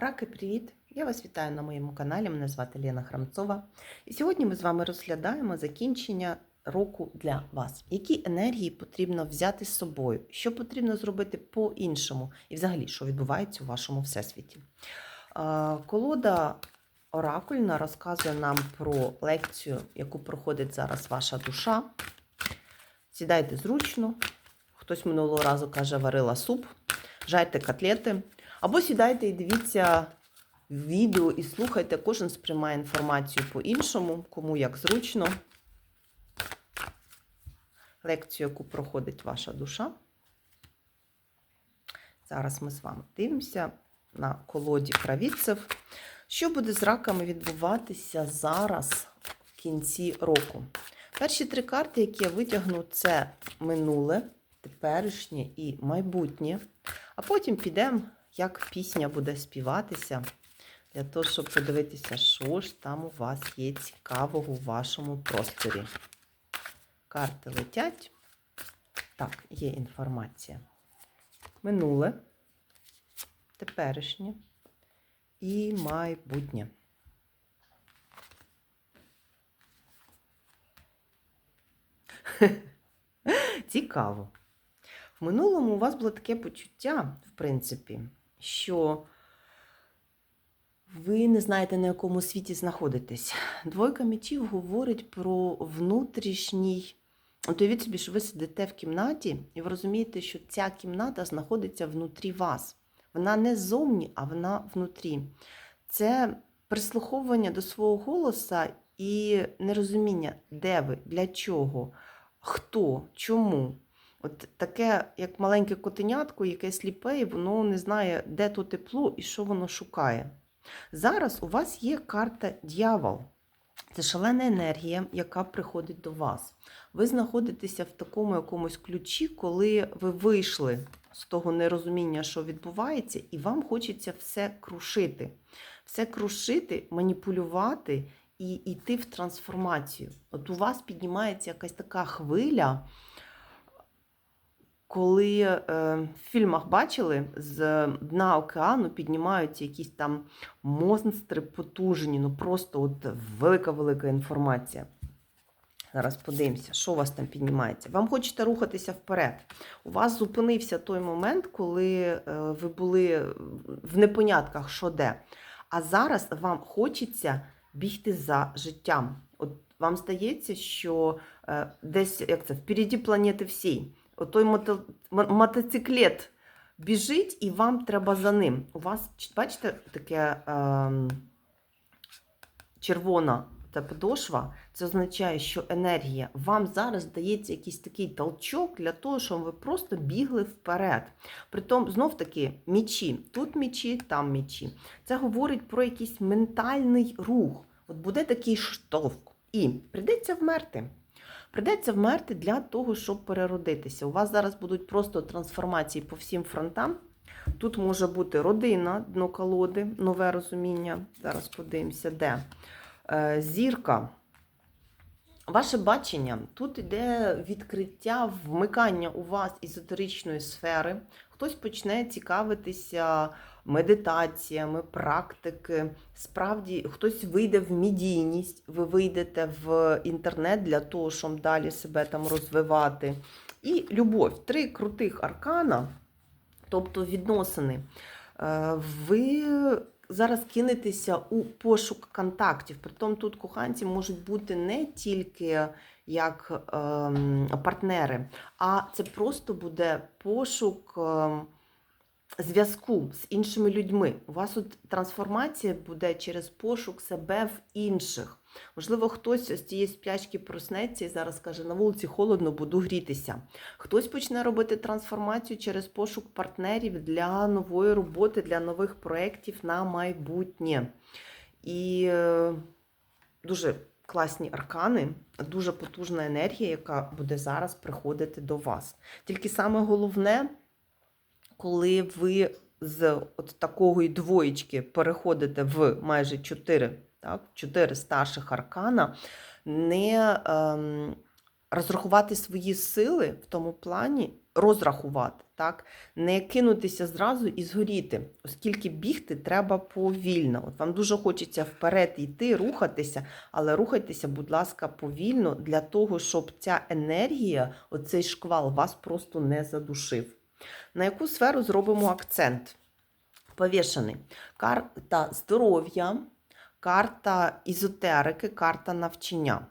Раки, привіт! Я вас вітаю на моєму каналі. Мене звати Лена Храмцова. І сьогодні ми з вами розглядаємо закінчення року для вас. Які енергії потрібно взяти з собою, що потрібно зробити по-іншому, і взагалі, що відбувається у вашому всесвіті. Колода Оракульна розказує нам про лекцію, яку проходить зараз ваша душа. Сідайте зручно. Хтось минулого разу каже, варила суп, жарте котлети. Або сідайте і дивіться відео і слухайте, кожен сприймає інформацію по-іншому, кому як зручно. Лекцію, яку проходить ваша душа. Зараз ми з вами дивимося на колоді правідців. Що буде з раками відбуватися зараз в кінці року? Перші три карти, які я витягну, це минуле, теперішнє і майбутнє. А потім підемо, як пісня буде співатися, для того, щоб подивитися, що ж там у вас є цікавого у вашому просторі. Карти летять. Так, є інформація. Минуле, теперішнє і майбутнє. Цікаво. В минулому у вас було таке почуття, в принципі, що ви не знаєте, на якому світі знаходитесь. Двойка мечів говорить про внутрішній. От уявіть собі, що ви сидите в кімнаті, і ви розумієте, що ця кімната знаходиться внутрі вас. Вона не ззовні, а вона внутрі. Це прислуховування до свого голоса і нерозуміння, де ви, для чого, хто, чому. От таке, як маленьке котенятко, яке сліпе, і воно не знає, де то тепло і що воно шукає. Зараз у вас є карта дьявол. Це шалена енергія, яка приходить до вас. Ви знаходитеся в такому якомусь ключі, коли ви вийшли з того нерозуміння, що відбувається, і вам хочеться все крушити. Все крушити, маніпулювати і йти в трансформацію. От у вас піднімається якась така хвиля, коли е, в фільмах бачили, з дна океану піднімаються якісь там монстри потужні, ну просто от велика-велика інформація. Зараз подивимося, що у вас там піднімається. Вам хочете рухатися вперед. У вас зупинився той момент, коли е, ви були в непонятках, що де. А зараз вам хочеться бігти за життям. От вам здається, що е, десь як це впереді планети всій. От той мото, мотоциклет біжить, і вам треба за ним. У вас, бачите, таке е, червона та подошва, це означає, що енергія вам зараз дається якийсь такий толчок для того, щоб ви просто бігли вперед. Притом, знов таки, мічі. Тут мічі, там мічі. Це говорить про якийсь ментальний рух. От буде такий штовх. І прийдеться вмерти. Придеться вмерти для того, щоб переродитися. У вас зараз будуть просто трансформації по всім фронтам. Тут може бути родина, дно колоди, нове розуміння. Зараз подивимося, де. Е, Зірка. Ваше бачення. Тут йде відкриття, вмикання у вас езотеричної сфери. Хтось почне цікавитися медитаціями, практики. Справді, хтось вийде в медійність, ви вийдете в інтернет для того, щоб далі себе там розвивати. І любов. Три крутих аркана, тобто відносини. Е, Ви зараз кинетеся у пошук контактів. Притом тут коханці можуть бути не тільки як ем, партнери, а це просто буде пошук. Ем, зв'язку з іншими людьми. У вас от трансформація буде через пошук себе в інших. Можливо, хтось з цієї сплячки проснеться і зараз каже, на вулиці холодно, буду грітися. Хтось почне робити трансформацію через пошук партнерів для нової роботи, для нових проєктів на майбутнє. І е, дуже класні аркани, дуже потужна енергія, яка буде зараз приходити до вас. Тільки саме головне коли ви з от такої двоєчки переходите в майже 4, так, 4 старших аркана, не ем, розрахувати свої сили в тому плані, розрахувати, так? Не кинутися зразу і згоріти, оскільки бігти треба повільно. От вам дуже хочеться вперед йти, рухатися, але рухайтеся, будь ласка, повільно для того, щоб ця енергія, оцей шквал вас просто не задушив. На яку сферу зробимо акцент? Повішений. Карта здоров'я, карта ізотерики, карта навчання,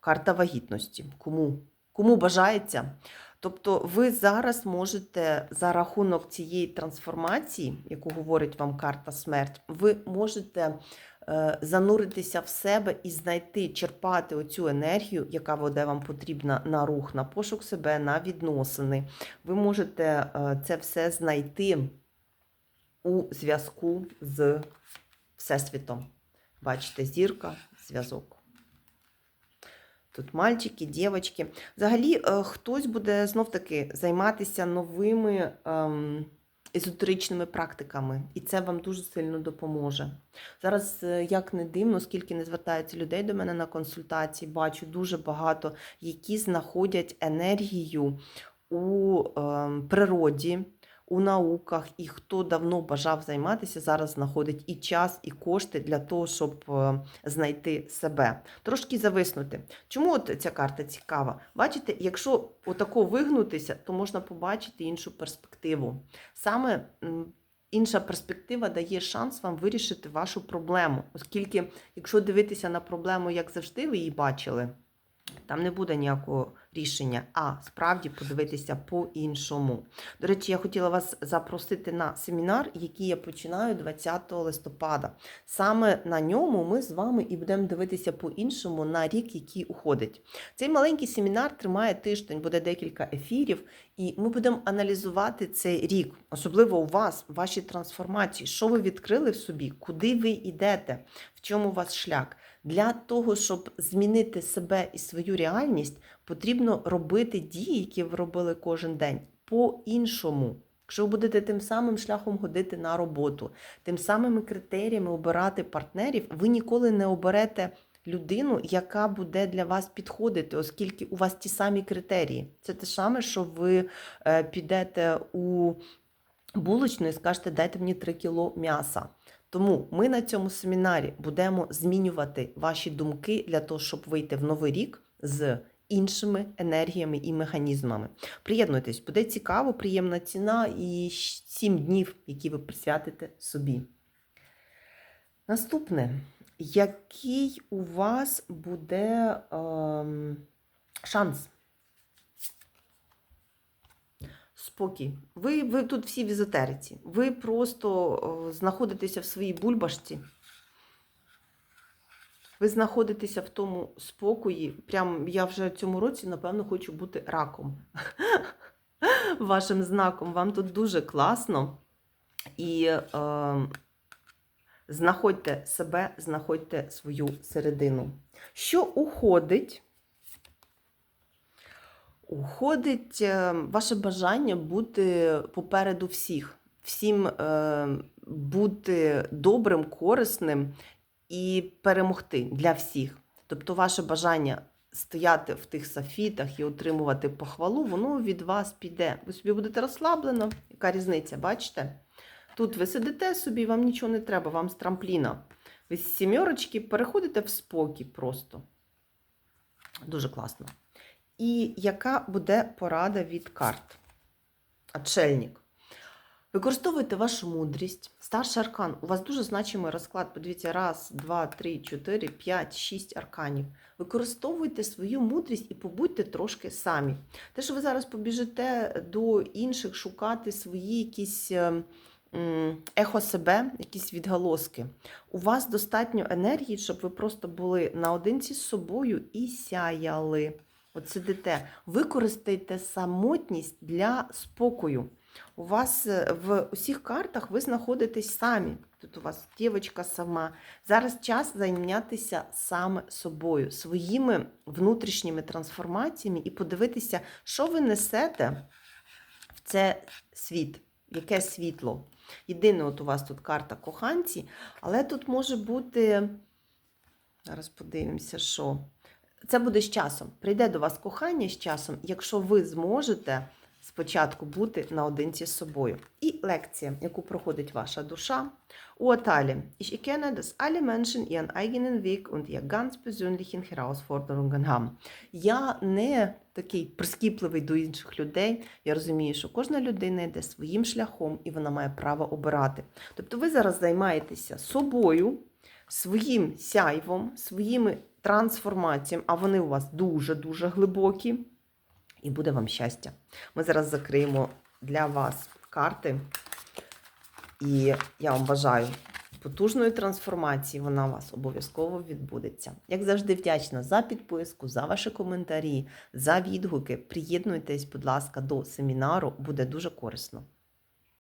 карта вагітності. Кому? Кому бажається? Тобто ви зараз можете за рахунок цієї трансформації, яку говорить вам карта смерть, ви можете е, зануритися в себе і знайти, черпати оцю енергію, яка буде вам потрібна на рух, на пошук себе, на відносини. Ви можете е, це все знайти у зв'язку з Всесвітом. Бачите, зірка, зв'язок. Тут мальчики, дівчатки. Взагалі, е, хтось буде знов-таки займатися новими ем, езотеричними практиками, і це вам дуже сильно допоможе. Зараз, е, як не дивно, скільки не звертається людей до мене на консультації, бачу дуже багато, які знаходять енергію у ем, природі, у науках, і хто давно бажав займатися, зараз знаходить і час, і кошти для того, щоб е, знайти себе. Трошки зависнути. Чому от ця карта цікава? Бачите, якщо отако вигнутися, то можна побачити іншу перспективу. Саме інша перспектива дає шанс вам вирішити вашу проблему, оскільки, якщо дивитися на проблему, як завжди, ви її бачили. Там не буде ніякого рішення, а справді подивитися по-іншому. До речі, я хотіла вас запросити на семінар, який я починаю 20 листопада. Саме на ньому ми з вами і будемо дивитися по-іншому на рік, який уходить. Цей маленький семінар тримає тиждень, буде декілька ефірів, і ми будемо аналізувати цей рік, особливо у вас, ваші трансформації, що ви відкрили в собі, куди ви йдете, в чому у вас шлях. Для того, щоб змінити себе і свою реальність, потрібно робити дії, які ви робили кожен день, по-іншому. Якщо ви будете тим самим шляхом ходити на роботу, тим самими критеріями обирати партнерів, ви ніколи не оберете людину, яка буде для вас підходити, оскільки у вас ті самі критерії. Це те саме, що ви е, підете у булочну і скажете, дайте мені 3 кіло м'яса. Тому ми на цьому семінарі будемо змінювати ваші думки для того, щоб вийти в новий рік з іншими енергіями і механізмами. Приєднуйтесь, буде цікаво, приємна ціна і 7 днів, які ви присвятите собі. Наступне, який у вас буде ем, шанс? Спокій. Ви, ви тут всі в езотериці. Ви просто о, знаходитеся в своїй бульбашці. Ви знаходитеся в тому спокої. Прям я вже в цьому році, напевно, хочу бути раком. Вашим знаком. Вам тут дуже класно. І е, знаходьте себе, знаходьте свою середину. Що уходить? Уходить е, ваше бажання бути попереду всіх, всім е, бути добрим, корисним і перемогти для всіх. Тобто, ваше бажання стояти в тих сафітах і отримувати похвалу, воно від вас піде. Ви собі будете розслаблено. Яка різниця, бачите? Тут ви сидите собі, вам нічого не треба, вам з трампліна. Ви з сімерочки переходите в спокій просто. Дуже класно. І яка буде порада від карт? Отшельник. Використовуйте вашу мудрість. Старший аркан. У вас дуже значимий розклад. Подивіться, раз, два, три, чотири, п'ять, шість арканів. Використовуйте свою мудрість і побудьте трошки самі. Те, що ви зараз побіжите до інших шукати свої якісь ем, ехо себе, якісь відголоски. У вас достатньо енергії, щоб ви просто були наодинці з собою і сяяли. От сидите, використайте самотність для спокою. У вас е, в усіх картах ви знаходитесь самі. Тут у вас дівчинка сама. Зараз час зайнятися саме собою, своїми внутрішніми трансформаціями і подивитися, що ви несете в це світ, яке світло. Єдине, от у вас тут карта коханці, але тут може бути. Зараз подивимося, що. Це буде з часом. Прийде до вас кохання з часом, якщо ви зможете спочатку бути наодинці з собою. І лекція, яку проходить ваша душа. Urteile. Ich erkenne, dass alle Menschen ihren eigenen Weg und ihr ganz persönlichen Herausforderungen haben. Я не такий прискіпливий до інших людей. Я розумію, що кожна людина йде своїм шляхом і вона має право обирати. Тобто ви зараз займаєтеся собою, своїм сяйвом, своїми трансформаціями, а вони у вас дуже-дуже глибокі. І буде вам щастя. Ми зараз закриємо для вас карти. І я вам бажаю потужної трансформації. Вона у вас обов'язково відбудеться. Як завжди, вдячна за підписку, за ваші коментарі, за відгуки. Приєднуйтесь, будь ласка, до семінару, буде дуже корисно.